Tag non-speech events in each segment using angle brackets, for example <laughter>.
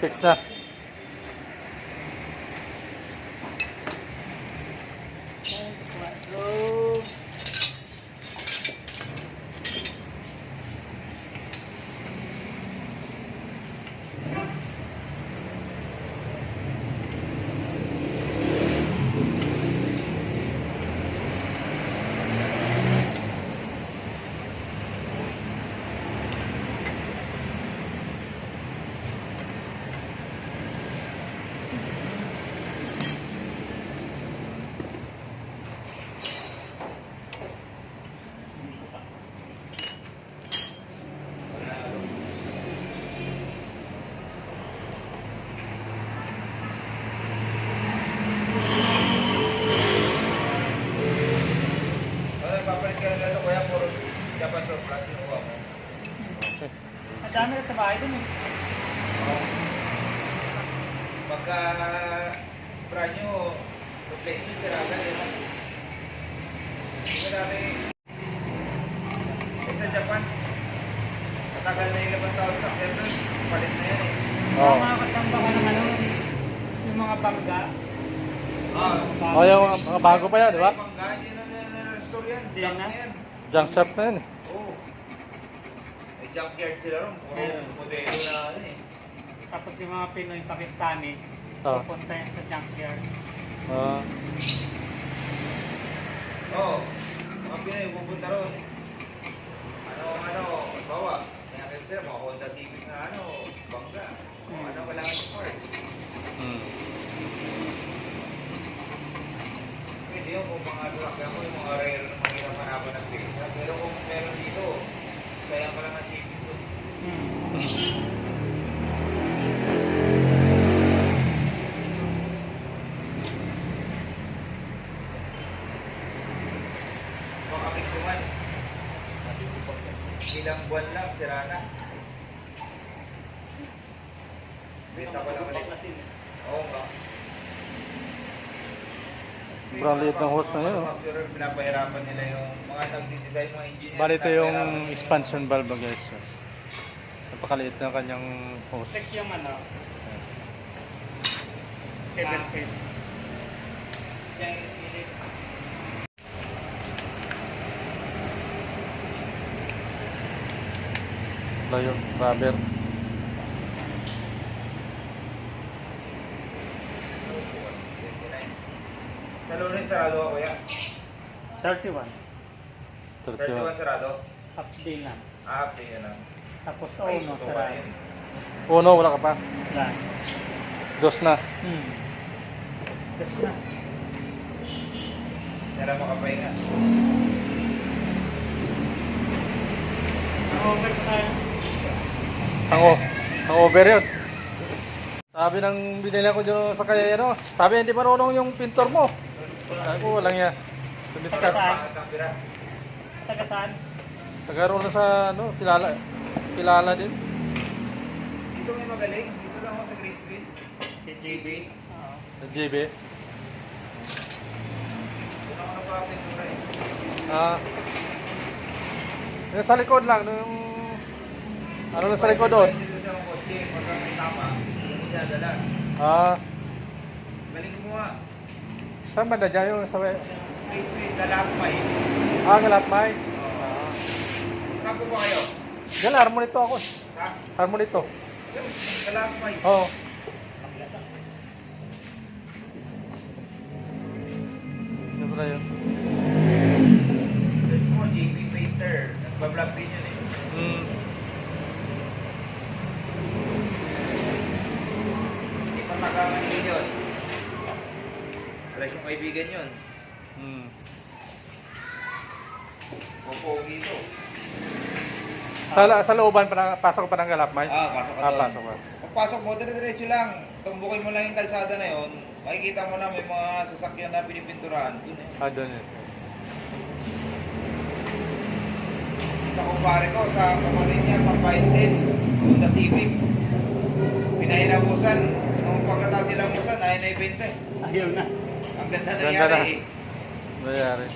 picks up. Japan surplus yung kuha mo. Okay. Madami na sa bahay dun eh. Oo. Pagka brand new, replacement sila agad yun. Hindi dati, ito sa Japan, matagal na yung limang taon sa kaya doon, palit na yan eh. Oo. Yung mga kasamba ko ng ano, yung mga bangga. Ah, Oh, yung mga bago pa yan, di ba? Ay, Bangga, hindi na na-restore yan. Hindi na. Junk shop na yun eh. Oo. May junkyard sila ron. Puro Meron. modelo na ano eh. Tapos yung mga Pinoy Pakistani, Oo. pupunta yan sa junkyard. Ah, Oo. Mga Pinoy pupunta ron. Ano, ano, bawa. Kaya sila, mga Honda Civic na ano, bangga. Kung Hmm. ano, kailangan ng parts. mm. Pwede yun kung mga sasakyan mo, yung mga rare na mahirap hanapan ng pesa. Pero kung meron dito, sayang ka lang ang shipping doon. Hmm. Baka may kuman. Ilang buwan lang, sira na. Benta ko lang ulit. Oo nga. Sobrang liit ng hose na yun, oh. Pinapahirapan nila yung mga nag-design, mga engineer. Bali ito yung pinapahirapan. expansion valve guys. Napakaliit ng kanyang hose. Check yung ano, seven set. Yan yung pilit. Ito yung rubber. Sa lunes, sarado ako yan. 31. 31 sarado. Half day lang. Ah, update na lang. Tapos Ay, uno, totoo sarado. Uno, wala ka pa. Yan. Dos na. Hmm. That's na. Sana makapahinga. Over tayo. Ang, o- ang over yun. Sabi ng binili ko dyan sa kaya ano, sabi hindi marunong yung pintor mo. Ko, walang yan. Ang pira. Taga saan? Nagkaroon na sa ano, kilala, kilala din. Dito may magaling. Dito lang ako sa Graceville. TJB. Oo. Sa JB. Doon ako nagpapintura eh. Ah. yung sa likod lang, yung ano na sa likod doon. Dito sa kotse, pagka may tama, hindi siya dala. Ah, Galing mo nga. Saan ba na dyan yung sa Graceville, dalakmay. Ah, galatmay. Oo. Saan po ba kayo? Diyan, harmonito ako. Ha? Harmonito. Yung Dalakmay. Oo. Ano pala yun? Search mo, JP Painter. Nagbablog din yun eh. Hmm. Hindi pa nakamanigil yun. Alas yung kaibigan yun. Hmm. Popogi ito. Sa, la- sa looban pa na, pasok pa ng galatmay? Ah, pasok ka Ah, doon. pasok pa. Pagpasok mo, dire-diretso lang. Tumbukin mo lang yung kalsada na yun. Makikita mo na may mga sasakyan na pinipinturahan. Doon eh. Ah, doon yun. Sa kumpare ko, sa kapatid niya, pampainsin, Honda Civic. Pinahilabusan. Nung pagkatapos silang musan, ayaw na ibenta eh. Ayaw na. Ang ganda Ganda nangyari na. eh. Nangyari.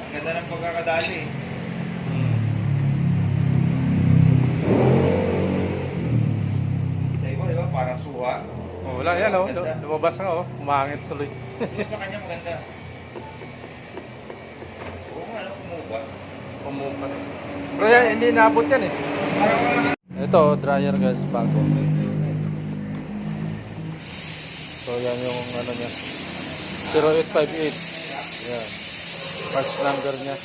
Ang ganda ng pagkakadali eh. Hmm. suha. Oh, wala yan oh. Ganda. Lumabas nga oh. Umangit tuloy. Yung sa kanya maganda. Oo nga, ano, kumubas. Umukat. Pero yan, hindi naabot yan eh. Parang wala ka. Ito, dryer guys, bago. So yan yung ano niya. 0858. Yan. Parts number niya.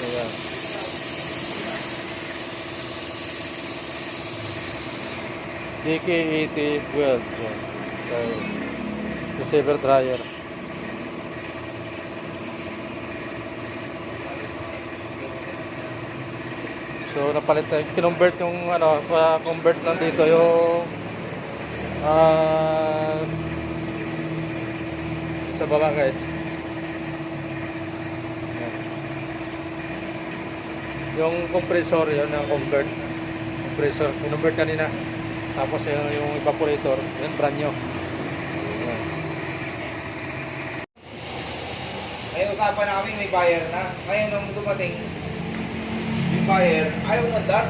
So yan. DK80 Weld. Yan. So, receiver dryer. So napalit tayo, kinonvert yung ano, pa-convert lang dito yung ah sa baba guys. Yung compressor yun ang convert. Compressor, kinonvert kanina. Tapos yung, yung evaporator, yun brand new. Yan. Ngayon usapan na kami, may buyer na. Ngayon nung dumating, yung buyer, ayaw mandar.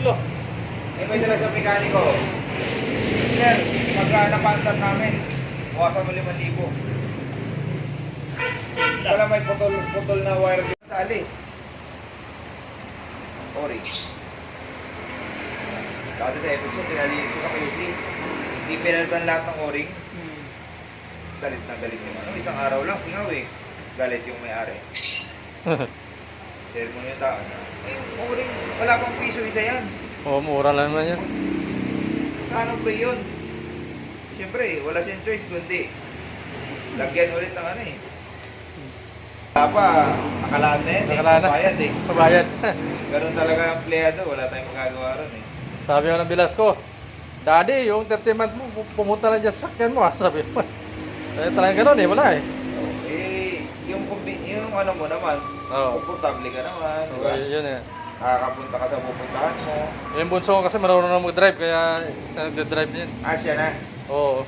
Lo, Eh, may dala sa mekaniko. Sir, pagka napandar namin, buwasan mo 5,000. Wala may putol, putol na wire dito. Dali. Sorry. Dati sa episode, tinalinis ko sa QC. Hindi pinalitan lahat ng o-ring. Hmm. Galit na galit yung ano. Isang araw lang, singaw eh. Galit yung may-ari. <laughs> Sermon yung tao na. Ay, o-ring, wala pang piso isa yan. oh, mura lang naman yan. Kano ba yun? Siyempre, wala siyang choice kundi lagyan ulit ng ano eh. Wala pa, nakalaan na yan eh. Nakalaan na. Bayad eh. Pabayad. <laughs> Ganun talaga ang empleyado, wala tayong magagawa ron eh. Sabi ko ng bilas ko, Daddy, yung 30 month mo, pu- pumunta lang dyan sa sakyan mo. ah." <laughs> Sabi ko. Eh, talagang ganun eh, wala eh. Eh, yung, kumbi- yung ano mo naman, Oo. komportable ka naman, di ba? Oh, yun eh. Nakakapunta ka sa pupuntahan mo. Yung bunso ko kasi marunong na mag-drive, kaya siya nagde-drive niya. Ah, siya na. Oo.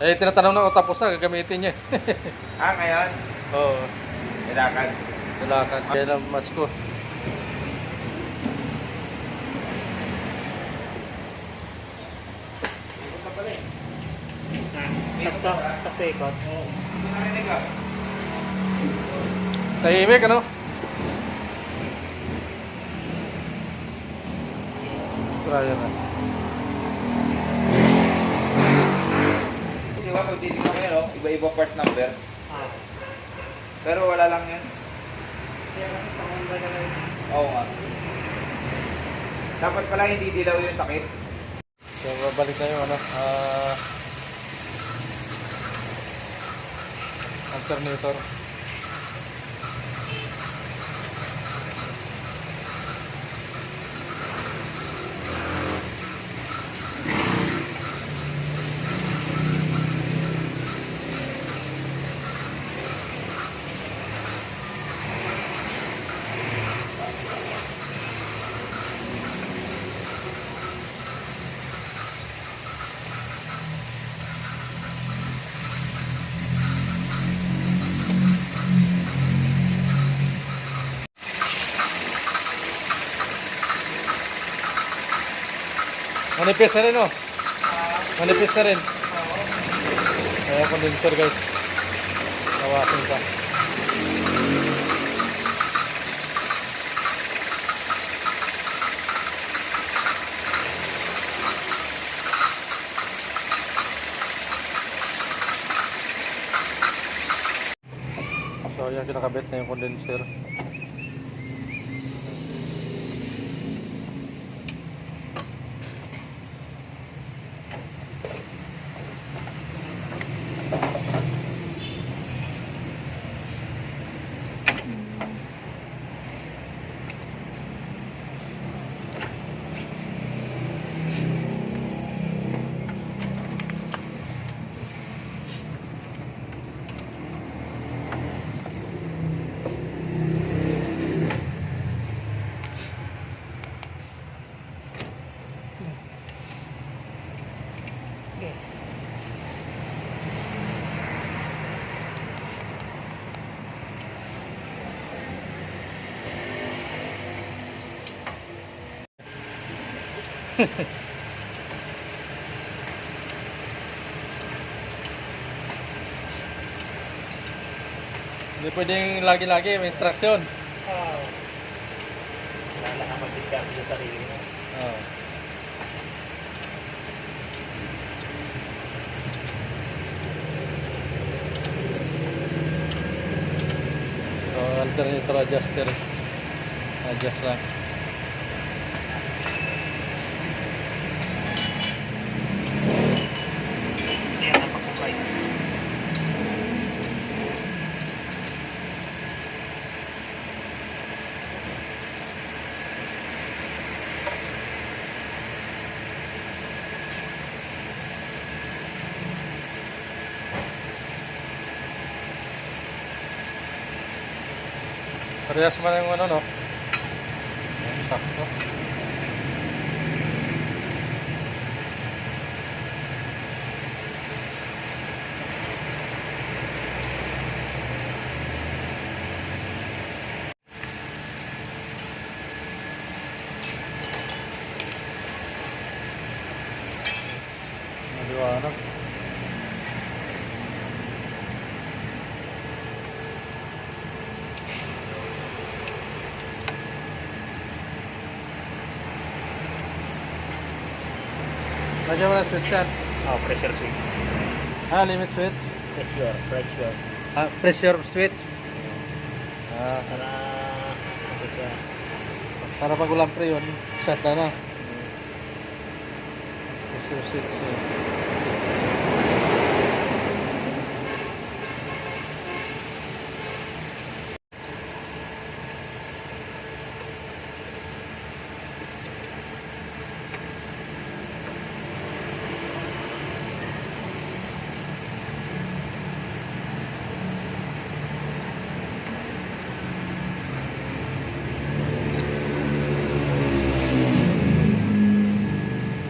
Eh, tinatanong na ko tapos na, gagamitin niya. <laughs> Ah, ngayon, Oo. nilakad. Nalakan. Kaya lang mas ko. Sakto, sakto ikot. Oo. Ah. Tahimik, ano? Try na. Di ba, pag titignan mo oh, iba-iba part number. Ah. Pero wala lang yan. Kaya kasi pangamba na lang. Oo nga. Dapat pala hindi dilaw yung takip. So, babalik tayo, ano? Ah... alternator. Manipis na rin, oh. Manipis na rin. Kaya condenser, guys. Tawasin pa. So, yan kinakabit na yung condenser. Hindi pwedeng lagi-lagi may instruction. Oo. Oh. Wala ka mag-discount sa sarili mo. Oo. Oh. alternator adjuster adjust lang Parehas man yung ano, no? Sakto. Lagyan mo na switch yan. Oh, pressure switch. Ah, limit switch. Pressure, pressure switch. Ah, pressure switch. Ah, Para, ano siya, para pag walang pre yun, shut na na. Pressure switch. eh.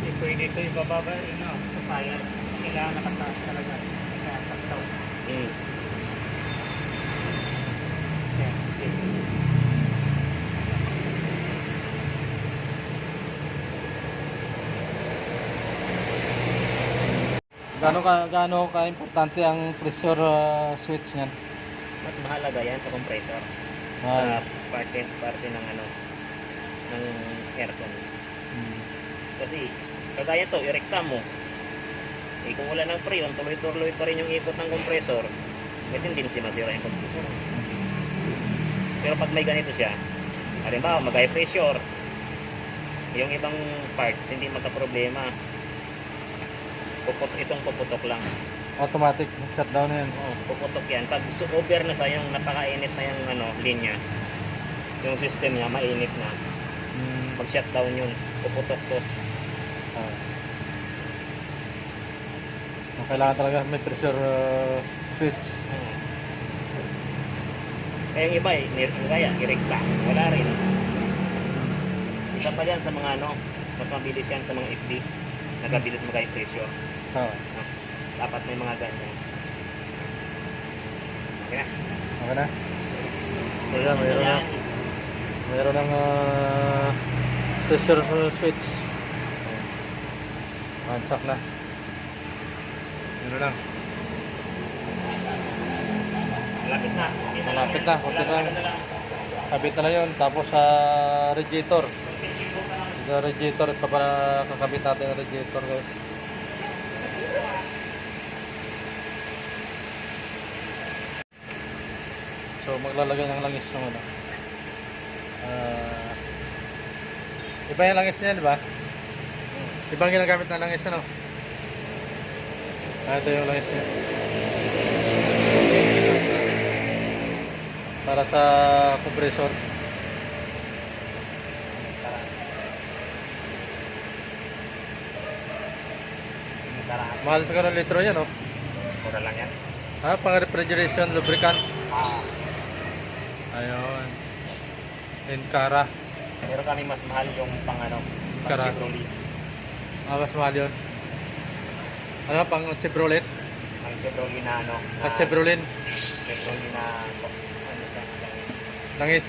Hindi pwede ito ibababa rin no, sa fire. Kailangan nakataas talaga. Nakataas. Hmm. Yan, okay. Gaano ka gaano ka importante ang pressure ah, switch niyan? mas mahalaga yan sa compressor. Ah, sa parte parte ng ano ng aircon. Mm. kasi kagaya to irekta mo. Eh kung wala ng freon tuloy-tuloy pa rin yung ikot ng compressor may tendency masira yung compressor. Pero pag may ganito siya halimbawa mag high pressure yung ibang parts hindi magka-problema puput itong puputok lang automatic shutdown na yan. Oh, puputok yan. Pag su- over na sa yung napakainit na yung ano, linya, yung system niya mainit na. Mm. Pag shutdown yun, puputok to. Ah. So, kailangan talaga may pressure ah, switch. Hmm. Kaya yung iba eh, kaya, irekta. Wala rin. Isa pa yan sa mga ano, mas mabilis yan sa mga FD. Nagabilis mag high pressure. Ah. Dapat may mga ganyan. Okay na. Okay na? Ayan, mayroon na. Mayroon ng ah, pressure switch. Mansak na. Mayroon lang. Malapit na. Hindi na Malapit lang na, Wala. Kabit na lang yun. Tapos sa radiator. Sa radiator, ito para kakabit natin ang radiator guys. So maglalagay ng langis ng ano. Ah, iba yung langis niya, di ba? Iba ang ginagamit na langis ano? Ah, ito yung langis niya. Para sa compressor. Mahal sa ganun litro yan, oh. Mura lang yan. Ah, pang refrigeration lubricant. Ah. Ayun. Encara. Pero kami mas mahal yung pang ano, pang Kara. Chevrolet. Ah, mas mahal yun. Ano, pang Chevrolet? Ang Chevrolet na ano, na At Chevrolet. Chevrolet na ano siya, Langis. langis.